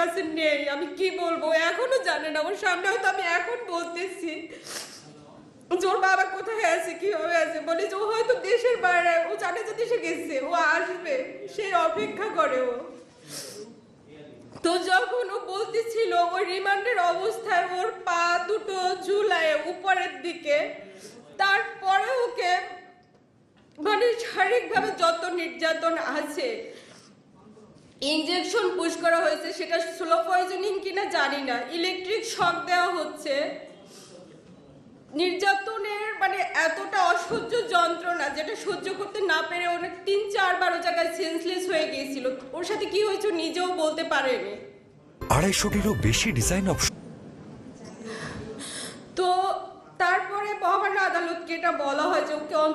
কাছে নেই, আমি কি বলব? এখনও জানে না, ওর সামনে হয়তো আমি এখন বলতেছি। ওর বাবা কোথায় আছে আছে? বলে যে ও হয়তো দেশের বাইরে, ও জানে যে দেশে গেছে, ও আসবে সেই অপেক্ষা করে ও। তো যখন ও বলতেছিল ওই রিমান্ডের অবস্থায় ওর পা দুটো ঝুলায় উপরের দিকে, তারপরে ওকে মানে শারীরিকভাবে যত নির্যাতন আছে ইনজেকশন পুশ করা হয়েছে সেটা স্লো পয়জনিং কিনা জানি না। ইলেকট্রিক শক দেওয়া হচ্ছে। নির্যাতনের মানে এতটা অসহ্য যন্ত্রণা যেটা সহ্য করতে না পেরে অনেক তিন চারবার ও জায়গায় সেন্সলেস হয়ে গিয়েছিল। ওর সাথে কি হয়েছে নিজেও বলতে পারেনি। আড়াইশোটিরও বেশি ডিজাইন অপশন তো তারপরে মহামান্য আদালতকে এটা বলা হয় যে ওকে অন্তত